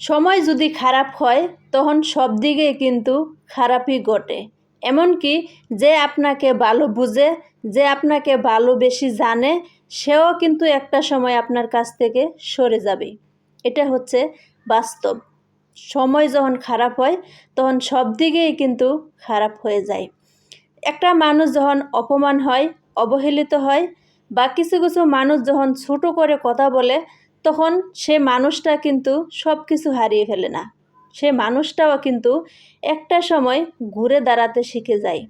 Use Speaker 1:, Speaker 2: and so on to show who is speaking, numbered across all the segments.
Speaker 1: সময় যদি খারাপ হয়, তখন সব দিকেই কিন্তু খারাপই ঘটে। এমনকি যে আপনাকে ভালো বুঝে, যে আপনাকে ভালো বেশি জানে, সেও কিন্তু একটা সময় আপনার কাছ থেকে সরে যাবে। এটা হচ্ছে বাস্তব। সময় যখন খারাপ হয়, তখন সব দিকেই কিন্তু খারাপ হয়ে যায়। একটা মানুষ যখন অপমান হয়, অবহেলিত হয়, বা কিছু কিছু মানুষ যখন ছোটো করে কথা বলে তখন সে মানুষটা কিন্তু সব কিছু হারিয়ে ফেলে না। সে মানুষটাও কিন্তু একটা সময় ঘুরে দাঁড়াতে শিখে যায়।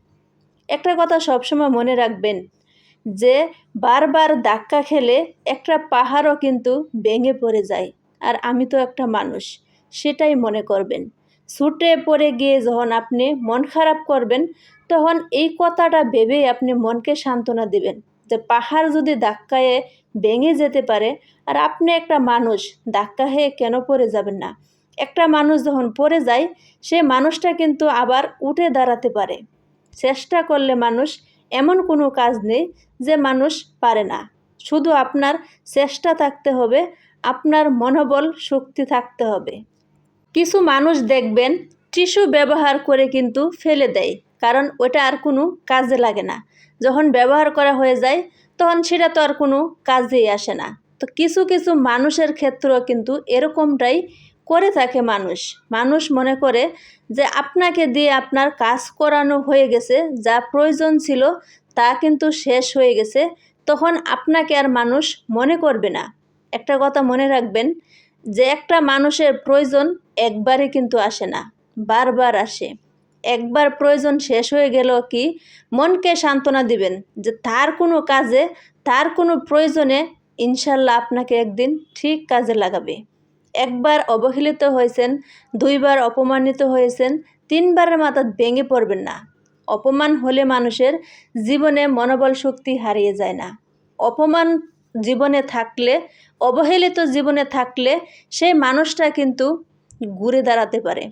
Speaker 1: একটা কথা সবসময় মনে রাখবেন যে, বারবার ধাক্কা খেলে একটা পাহাড়ও কিন্তু ভেঙে পড়ে যায়। আর আমি তো একটা মানুষ, সেটাই মনে করবেন। ছুটে পড়ে গিয়ে যখন আপনি মন খারাপ করবেন, তখন এই কথাটা ভেবেই আপনি মনকে সান্ত্বনা দিবেন। যে পাহাড় যদি ধাক্কায় ভেঙে যেতে পারে, আর আপনি একটা মানুষ, ধাক্কা হয়ে কেন পড়ে যাবেন না? একটা মানুষ যখন পড়ে যায়, সে মানুষটা কিন্তু আবার উঠে দাঁড়াতে পারে। চেষ্টা করলে মানুষ এমন কোনো কাজ নেই যে মানুষ পারে না। শুধু আপনার চেষ্টা থাকতে হবে, আপনার মনোবল, শক্তি থাকতে হবে। কিছু মানুষ দেখবেন টিস্যু ব্যবহার করে কিন্তু ফেলে দেয়। কারণ ওটা আর কোনো কাজে লাগে না। যখন ব্যবহার করা হয়ে যায়, তখন সেটা তো আর কোনো কাজেই আসে না। তো কিছু কিছু মানুষের ক্ষেত্রেও কিন্তু এরকমটাই করে থাকে মানুষ। মানুষ মনে করে যে আপনাকে দিয়ে আপনার কাজ করানো হয়ে গেছে, যা প্রয়োজন ছিল তা কিন্তু শেষ হয়ে গেছে, তখন আপনাকে আর মানুষ মনে করবে না। একটা কথা মনে রাখবেন, যে একটা মানুষের প্রয়োজন একবারে কিন্তু আসে না, বারবার আসে। একবার প্রয়োজন শেষ হয়ে গেল কি মনকে সান্ত্বনা দিবেন যে তার কোনো কাজে, তার কোনো প্রয়োজনে ইনশাল্লাহ আপনাকে একদিন ঠিক কাজে লাগাবে। একবার অবহেলিত হয়েছেন, দুইবার অপমানিত হয়েছেন, তিনবারের মাথা ভেঙে পড়বেন না। অপমান হলে মানুষের জীবনে মনোবল শক্তি হারিয়ে যায় না। অপমান জীবনে থাকলে, অবহেলিত জীবনে থাকলে সেই মানুষটা কিন্তু ঘুরে দাঁড়াতে পারে।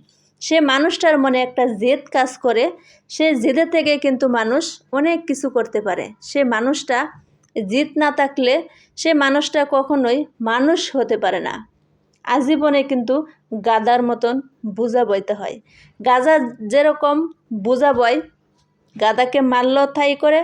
Speaker 1: সে মানুষটার মনে একটা জেদ কাজ করে, সে জেদে থেকে কিন্তু মানুষ অনেক কিছু করতে পারে। সে মানুষটা জিদ না থাকলে সে মানুষটা কখনোই মানুষ হতে পারে না। আজীবনে কিন্তু গাদার মতন বোঝা বইতে হয়। গাজা যেরকম বোঝা বয় গাদাকে মারল থাই করে,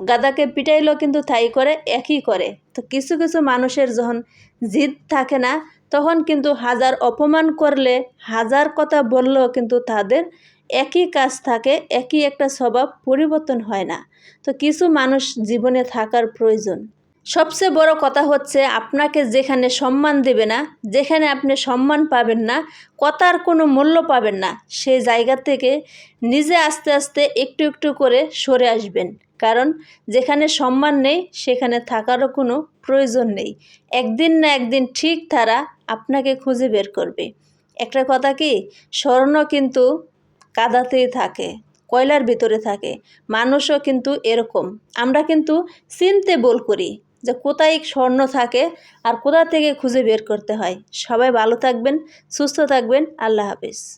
Speaker 1: গাদাকে পিটাইলো কিন্তু থাই করে, একই করে। তো কিছু কিছু মানুষের যখন জিদ থাকে না তখন কিন্তু হাজার অপমান করলে হাজার কথা বললেও কিন্তু তাদের একই কাজ থাকে, একই একটা স্বভাব পরিবর্তন হয় না। তো কিছু মানুষ জীবনে থাকার প্রয়োজন। সবচেয়ে বড় কথা হচ্ছে আপনাকে যেখানে সম্মান দেবে না, যেখানে আপনি সম্মান পাবেন না, কথার কোনো মূল্য পাবেন না সেই জায়গা থেকে নিজে আস্তে আস্তে একটু একটু করে সরে আসবেন। কারণ যেখানে সম্মান নেই, সেখানে থাকারও কোনো প্রয়োজন নেই। একদিন না একদিন ঠিক তারা আপনাকে খুঁজে বের করবে। একটা কথা কি? স্বর্ণ কিন্তু কাদাতেই থাকে, কয়লার ভিতরে থাকে। মানুষও কিন্তু এরকম। আমরা কিন্তু চিনতে বল করি যে কোথায় স্বর্ণ থাকে আর কোথা থেকে খুঁজে বের করতে হয়। সবাই ভালো থাকবেন, সুস্থ থাকবেন। আল্লাহ হাফিজ।